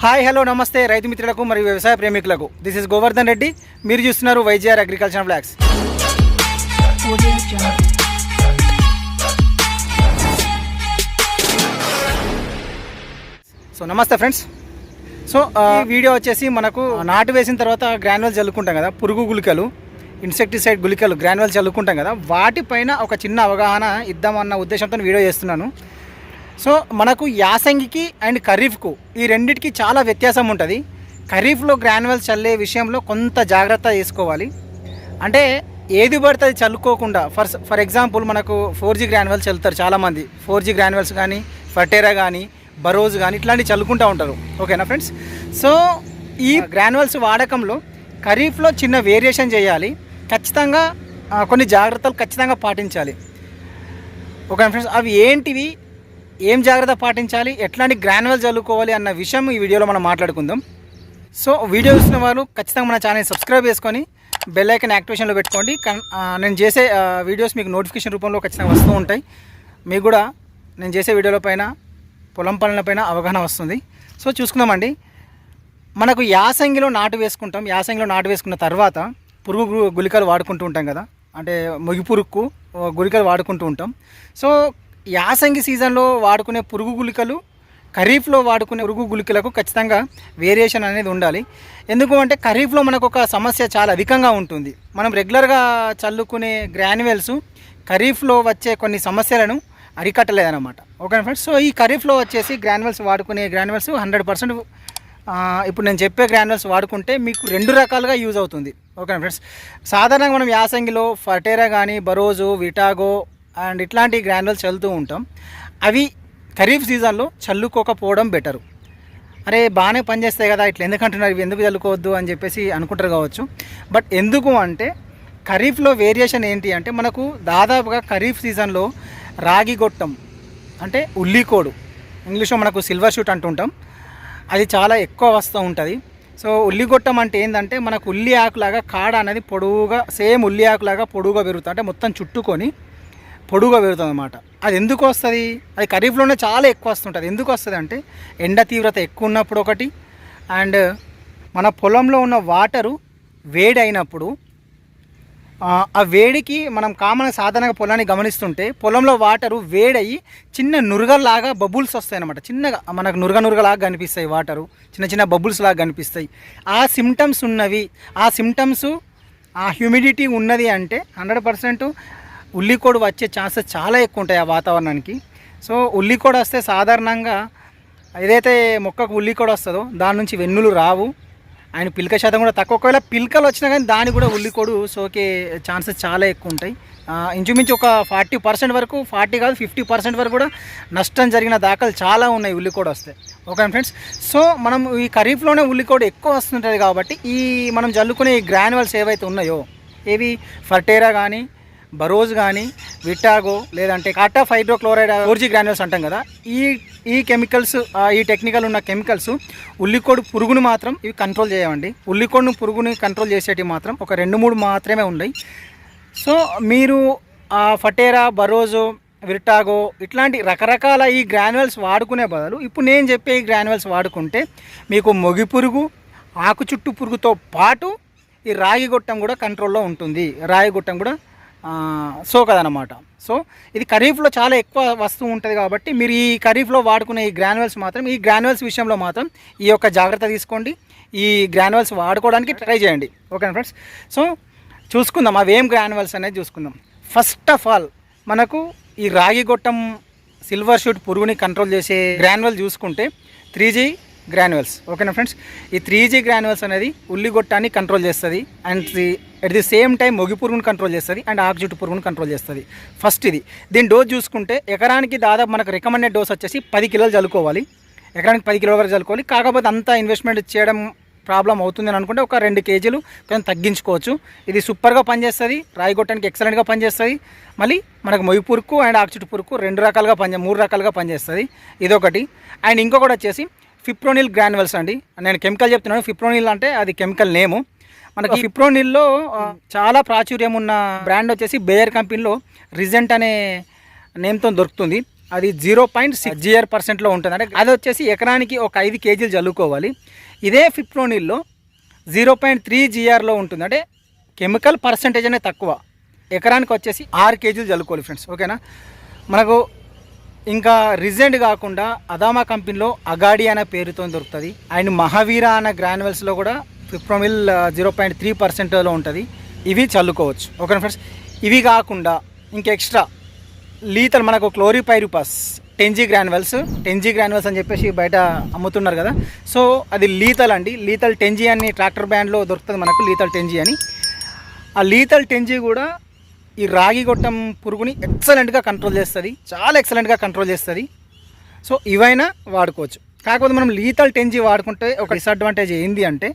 Hi hello నమస్తే రైతు మిత్రులకు మరియు వ్యవసాయ ప్రేమికులకు. This is Govardhan Reddy. మీరు చూస్తున్నారు వైజీఆర్ అగ్రికల్చర్ బ్లాగ్స్. సో నమస్తే ఫ్రెండ్స్. సో వీడియో వచ్చేసి మనకు నాటు వేసిన తర్వాత గ్రాన్యువల్ చల్లుకుంటాం కదా పురుగు గుళికలు ఇన్సెక్టిసైడ్ గుళికలు గ్రాన్యువల్ చల్లుకుంటాం కదా వాటిపైన ఒక చిన్న అవగాహన ఇద్దామన్న ఉద్దేశంతో వీడియో చేస్తున్నాను. సో మనకు యాసంగికి అండ్ ఖరీఫ్కు ఈ రెండిటికి చాలా వ్యత్యాసం ఉంటుంది. ఖరీఫ్లో గ్రాన్యువల్స్ చల్లే విషయంలో కొంత జాగ్రత్త తీసుకోవాలి. అంటే ఏది పడితే అది చల్లుకోకుండా ఫర్ ఫర్ ఎగ్జాంపుల్ మనకు ఫోర్ జీ గ్రాన్యువల్స్ చల్లుతారు చాలామంది. ఫోర్ జీ గ్రాన్యువల్స్ కానీ ఫర్టేరా కానీ బరోజ్ కానీ ఇట్లాంటివి చల్లుకుంటూ ఉంటారు. ఓకేనా ఫ్రెండ్స్? సో ఈ గ్రాన్యువల్స్ వాడకంలో ఖరీఫ్లో చిన్న వేరియేషన్ చేయాలి. ఖచ్చితంగా కొన్ని జాగ్రత్తలు ఖచ్చితంగా పాటించాలి. Okay friends? అవి ఏంటివి? ఏం జాగ్రత్త పాటించాలి? ఎట్లాంటి గ్రాన్యువల్ చల్లుకోవాలి అన్న విషయం ఈ వీడియోలో మనం మాట్లాడుకుందాం. సో వీడియో చూసిన వాళ్ళు ఖచ్చితంగా మన ఛానల్ సబ్స్క్రైబ్ చేసుకొని బెల్ ఐకన్ యాక్టివేషన్లో పెట్టుకోండి. నేను చేసే వీడియోస్ మీకు నోటిఫికేషన్ రూపంలో ఖచ్చితంగా వస్తూ ఉంటాయి. మీకు కూడా నేను చేసే వీడియోల పైన పొలం పనుల పైన అవగాహన వస్తుంది. సో చూసుకుందామండి. మనకు యాసంగిలో నాటు వేసుకుంటాం. యాసంగిలో నాటు వేసుకున్న తర్వాత పురుగు గుళికలు వాడుకుంటూ ఉంటాం కదా. అంటే మొగి పురుగుకు గుళికలు వాడుకుంటూ ఉంటాం. సో యాసంగి సీజన్లో వాడుకునే పురుగు గుళికలు ఖరీఫ్లో వాడుకునే పురుగు గుళికలకు ఖచ్చితంగా వేరియేషన్ అనేది ఉండాలి. ఎందుకు అంటే ఖరీఫ్లో మనకు ఒక సమస్య చాలా అధికంగా ఉంటుంది. మనం రెగ్యులర్గా చల్లుకునే గ్రాన్యువల్స్ ఖరీఫ్లో వచ్చే కొన్ని సమస్యలను అరికట్టలేదన్నమాట. Okay friends? సో ఈ ఖరీఫ్లో వచ్చేసి గ్రాన్యువల్స్ వాడుకునే గ్రాన్యువల్స్ హండ్రెడ్ పర్సెంట్ ఇప్పుడు నేను చెప్పే గ్రాన్యువల్స్ వాడుకుంటే మీకు రెండు రకాలుగా యూజ్ అవుతుంది. Okay friends? సాధారణంగా మనం యాసంగిలో ఫర్టేరా కానీ బరోజు విటాగో అండ్ ఇట్లాంటి గ్రాన్యువల్స్ చల్లుతూ ఉంటాం. అవి ఖరీఫ్ సీజన్లో చల్లుకోకపోవడం బెటరు. అరే బాగానే పనిచేస్తాయి కదా ఇట్లా ఎందుకు అంటున్నారు ఇవి ఎందుకు చల్లుకోవద్దు అని చెప్పేసి అనుకుంటారు కావచ్చు. బట్ ఎందుకు అంటే ఖరీఫ్లో వేరియేషన్ ఏంటి అంటే మనకు దాదాపుగా ఖరీఫ్ సీజన్లో రాగి గొట్టం అంటే ఉల్లికోడు ఇంగ్లీష్లో మనకు సిల్వర్ షూట్ అంటుంటాం. అది చాలా ఎక్కువ వస్తూ ఉంటుంది. సో ఉల్లిగొట్టం అంటే ఏంటంటే మనకు ఉల్లి ఆకులాగా కాడ అనేది పొడువుగా సేమ్ ఉల్లి ఆకులాగా పొడువుగా పెరుగుతుంది అంటే మొత్తం చుట్టుకొని పొడుగా పెరుగుతుంది అనమాట అది ఎందుకు వస్తుంది? అది ఖరీఫ్లోనే చాలా ఎక్కువ వస్తుంటుంది. ఎందుకు వస్తుంది అంటే ఎండ తీవ్రత ఎక్కువ ఉన్నప్పుడు ఒకటి అండ్ మన పొలంలో ఉన్న వాటరు వేడి అయినప్పుడు ఆ, వేడికి మనం కామన్ సాధారణంగా పొలాన్ని గమనిస్తుంటే పొలంలో వాటరు వేడయి చిన్న నురగలాగా బబుల్స్ వస్తాయి అనమాట చిన్నగా మనకు నురగ నురగలాగా కనిపిస్తాయి వాటరు. చిన్న చిన్న బబుల్స్ లాగా కనిపిస్తాయి. ఆ సిమ్టమ్స్ ఉన్నవి ఆ సిమ్టమ్స్ ఆ హ్యూమిడిటీ ఉన్నది అంటే హండ్రెడ్ పర్సెంట్ ఉల్లికోడు వచ్చే ఛాన్సెస్ చాలా ఎక్కువ ఉంటాయి ఆ వాతావరణానికి. సో ఉల్లికోడు వస్తే సాధారణంగా ఏదైతే మొక్కకు ఉల్లికోడు వస్తుందో దాని నుంచి వెన్నులు రావు. ఆయన పిల్క శాతం కూడా తక్కువ. ఒకవేళ పిల్కలు వచ్చినా కానీ దాని కూడా ఉల్లికోడు సోకే ఛాన్సెస్ చాలా ఎక్కువ ఉంటాయి. ఇంచుమించు ఒక ఫార్టీ పర్సెంట్ వరకు ఫార్టీ కాదు ఫిఫ్టీ పర్సెంట్ వరకు కూడా నష్టం జరిగిన దాఖలు చాలా ఉన్నాయి ఉల్లికోడు వస్తే. Okay friends? సో మనం ఈ ఖరీఫ్లోనే ఉల్లికోడు ఎక్కువ వస్తుంటుంది కాబట్టి ఈ మనం జల్లుకునే ఈ గ్రాన్యువల్స్ ఏవైతే ఉన్నాయో ఏవి? ఫర్టేరా కానీ బరోజ్ కానీ విటాగో లేదంటే కాటాఫ్ హైడ్రోక్లోరైడ్ ఫోర్జీ గ్రాన్యూల్స్ అంటాం కదా ఈ ఈ కెమికల్స్ ఈ టెక్నికల్ ఉన్న కెమికల్స్ ఉల్లికోడు పురుగును మాత్రం ఇవి కంట్రోల్ చేయవండి. ఉల్లికోడును పురుగుని కంట్రోల్ చేసేటివి మాత్రం ఒక రెండు మూడు మాత్రమే ఉన్నాయి సో మీరు ఫటేరా బరోజు విర్టాగో ఇట్లాంటి రకరకాల ఈ గ్రాన్యువల్స్ వాడుకునే బదులు ఇప్పుడు నేను చెప్పే ఈ గ్రాన్యువల్స్ వాడుకుంటే మీకు మొగి పురుగు ఆకు చుట్టు పురుగుతో పాటు ఈ రాగి గొట్టం కూడా కంట్రోల్లో ఉంటుంది. రాగి గొట్టం కూడా సోకదనమాట సో ఇది ఖరీఫ్లో చాలా ఎక్కువ వస్తువు ఉంటుంది కాబట్టి మీరు ఈ ఖరీఫ్లో వాడుకునే ఈ గ్రాన్యువల్స్ మాత్రం ఈ గ్రాన్యువల్స్ విషయంలో మాత్రం ఈ యొక్క జాగ్రత్త తీసుకోండి. ఈ గ్రాన్యువల్స్ వాడుకోవడానికి ట్రై చేయండి. ఓకేనా ఫ్రెండ్స్ సో చూసుకుందాం అవి ఏం గ్రాన్యువల్స్ అనేది చూసుకుందాం. ఫస్ట్ ఆఫ్ ఆల్ మనకు ఈ రాగి గొట్టం సిల్వర్ షూట్ పురుగుని కంట్రోల్ చేసే గ్రాన్యువల్ చూసుకుంటే త్రీ జీ గ్రాన్యువల్స్ ఓకేనా ఫ్రెండ్స్ ఈ త్రీ జీ గ్రాన్యువల్స్ అనేది ఉల్లి గొట్టాన్ని కంట్రోల్ చేస్తుంది and at the same time మొగి పురుగుని కంట్రోల్ చేస్తుంది అండ్ ఆక్జుట్టు పురుగును పురుగుని కంట్రోల్ చేస్తుంది. ఫస్ట్ ఇది. దీని డోస్ చూసుకుంటే ఎకరానికి దాదాపు మనకు రికమెండెడ్ డోస్ వచ్చేసి పది కిలోలు చల్లుకోవాలి. ఎకరానికి పది కిలోల వరకు చల్లుకోవాలి. కాకపోతే అంత ఇన్వెస్ట్మెంట్ చేయడం ప్రాబ్లం అవుతుంది అని అనుకుంటే ఒక రెండు కేజీలు కొంచెం తగ్గించుకోవచ్చు. ఇది సూపర్గా పనిచేస్తుంది రాయి కొట్టడానికి ఎక్సలెంట్గా పనిచేస్తుంది. మళ్ళీ మనకు మొయ్యి పురుకు అండ్ ఆక్సిట్ పురుకు రెండు రకాలుగా పనిచే మూడు రకాలుగా పనిచేస్తుంది. ఇదొకటి. అండ్ ఇంకొకటి వచ్చేసి ఫిప్రోనిల్ గ్రాన్యువల్స్ అండి. నేను కెమికల్ చెప్తున్నాను. ఫిప్రోనిల్ అంటే అది కెమికల్ నేము. మనకి ఫిప్రోనిల్లో చాలా ప్రాచుర్యం ఉన్న బ్రాండ్ వచ్చేసి బేయర్ కంపెనీలో రిజెంట్ అనే నేమ్తో దొరుకుతుంది. అది జీరో పాయింట్ సిక్స్ జిఆర్ పర్సెంట్లో ఉంటుంది. అంటే అది వచ్చేసి ఎకరానికి ఒక ఐదు కేజీలు చల్లుకోవాలి. ఇదే ఫిప్రోనిల్లో జీరో పాయింట్ త్రీ జిఆర్లో ఉంటుంది. అంటే కెమికల్ పర్సంటేజ్ అనేది తక్కువ. ఎకరానికి వచ్చేసి ఆరు కేజీలు చల్లుకోవాలి ఫ్రెండ్స్. ఓకేనా? మనకు ఇంకా రిజెంట్ కాకుండా అదామా కంపెనీలో అగాడి అనే పేరుతో దొరుకుతుంది. అండ్ మహావీర అనే గ్రాన్యువల్స్లో కూడా ఫిప్రోమిల్ జీరో పాయింట్ త్రీ పర్సెంట్లో ఉంటుంది. ఇవి చల్లుకోవచ్చు. Okay friends? ఇవి కాకుండా ఇంకా ఎక్స్ట్రా లీతల్ మనకు క్లోరిపైరుపాస్ టెన్జీ గ్రాన్యువల్స్ టెన్జీ గ్రాన్యువల్స్ అని చెప్పేసి బయట అమ్ముతున్నారు కదా. సో అది లీతల్ అండి. లీతల్ టెన్జీ అని ట్రాక్టర్ బ్యాండ్లో దొరుకుతుంది మనకు లీతల్ టెన్జీ అని. ఆ లీతల్ టెన్జీ కూడా ఈ రాగి గొట్టం పురుగుని ఎక్సలెంట్గా కంట్రోల్ చేస్తుంది. చాలా ఎక్సలెంట్గా కంట్రోల్ చేస్తుంది. సో ఇవైనా వాడుకోవచ్చు. కాకపోతే మనం లీతల్ టెంజీ వాడుకుంటే ఒక డిసడ్వాంటేజ్ ఏంది అంటే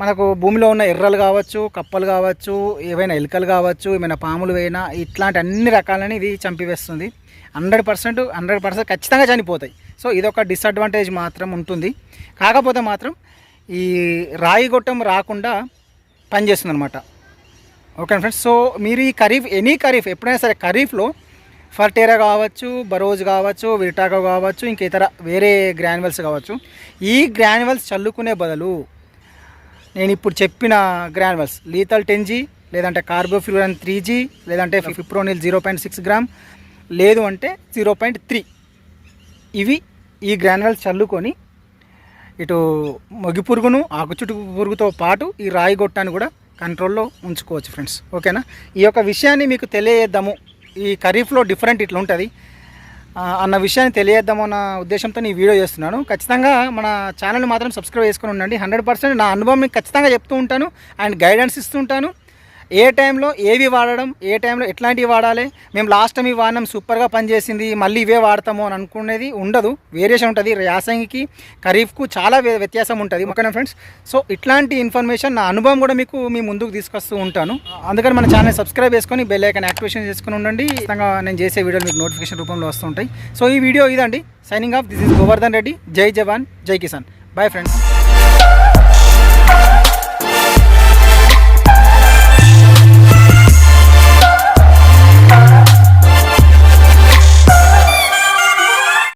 మనకు భూమిలో ఉన్న ఎర్రలు కావచ్చు కప్పలు కావచ్చు ఏవైనా ఎలుకలు కావచ్చు ఏమైనా పాములు వేయినా ఇట్లాంటి అన్ని రకాలని ఇది చంపివేస్తుంది. హండ్రెడ్ పర్సెంట్ హండ్రెడ్ పర్సెంట్ ఖచ్చితంగా చనిపోతాయి. సో ఇదొక డిసడ్వాంటేజ్ మాత్రం ఉంటుంది. కాకపోతే మాత్రం ఈ రాయి గొట్టం రాకుండా పనిచేస్తుంది అనమాట ఓకే ఫ్రెండ్స్ సో మీరు ఈ ఖరీఫ్ ఎనీ ఖరీఫ్ ఎప్పుడైనా సరే ఖరీఫ్లో ఫర్టేరా కావచ్చు బరోజ్ కావచ్చు విటాకో కావచ్చు ఇంక ఇతర వేరే గ్రాన్యువల్స్ కావచ్చు. ఈ గ్రాన్యువల్స్ చల్లుకునే బదులు నేను ఇప్పుడు చెప్పిన గ్రాన్యువల్స్ లీతల్ టెన్ జీ లేదంటే కార్బోఫ్యూరన్ త్రీ జీ లేదంటే fipronil zero point six gram లేదు అంటే జీరో పాయింట్ త్రీ ఇవి ఈ గ్రాన్యువల్స్ చల్లుకొని ఇటు మొగి పురుగును ఆకుచుట్టు పురుగుతో పాటు ఈ రాయి గొట్టాన్ని కూడా కంట్రోల్లో ఉంచుకోవచ్చు ఫ్రెండ్స్. ఓకేనా? ఈ యొక్క విషయాన్ని మీకు తెలియజేద్దాము. ఈ ఖరీఫ్లో డిఫరెంట్ ఇట్లా ఉంటుంది. అన్న విషయాన్ని తెలియజేద్దాము అన్న ఉద్దేశంతో ఈ వీడియో చేస్తున్నాను. ఖచ్చితంగా మన ఛానల్ మాత్రం సబ్స్క్రైబ్ చేసుకుని ఉండండి. హండ్రెడ్ పర్సెంట్ నా అనుభవం మీకు ఖచ్చితంగా చెప్తూ ఉంటాను. అండ్ గైడెన్స్ ఇస్తూ ఉంటాను. ఏ టైంలో ఏవి వాడడం ఏ టైంలో ఎట్లాంటివి వాడాలి? మేము లాస్ట్ టైం ఇవి వాడినాం సూపర్గా పనిచేసింది మళ్ళీ ఇవే వాడతాము అని అనుకునేది ఉండదు. వేరియేషన్ ఉంటుంది. యాసంగికి ఖరీఫ్కు చాలా వ్యత్యాసం ఉంటుంది. ఓకేనా ఫ్రెండ్స్ సో ఇట్లాంటి ఇన్ఫర్మేషన్ నా అనుభవం కూడా మీకు మీ ముందుకు తీసుకొస్తూ ఉంటాను. అందుకని మన ఛానల్ సబ్స్క్రైబ్ చేసుకొని బెల్ ఐకాన్ యాక్టివేషన్ చేసుకుని ఉండండి. ఖచ్చితంగా నేను చేసే వీడియోలు మీకు నోటిఫికేషన్ రూపంలో వస్తుంటాయి సో ఈ వీడియో ఇదండి. Signing off this is Govardhan Reddy జై జవాన్ జై కిసాన్ బాయ్ ఫ్రెండ్స్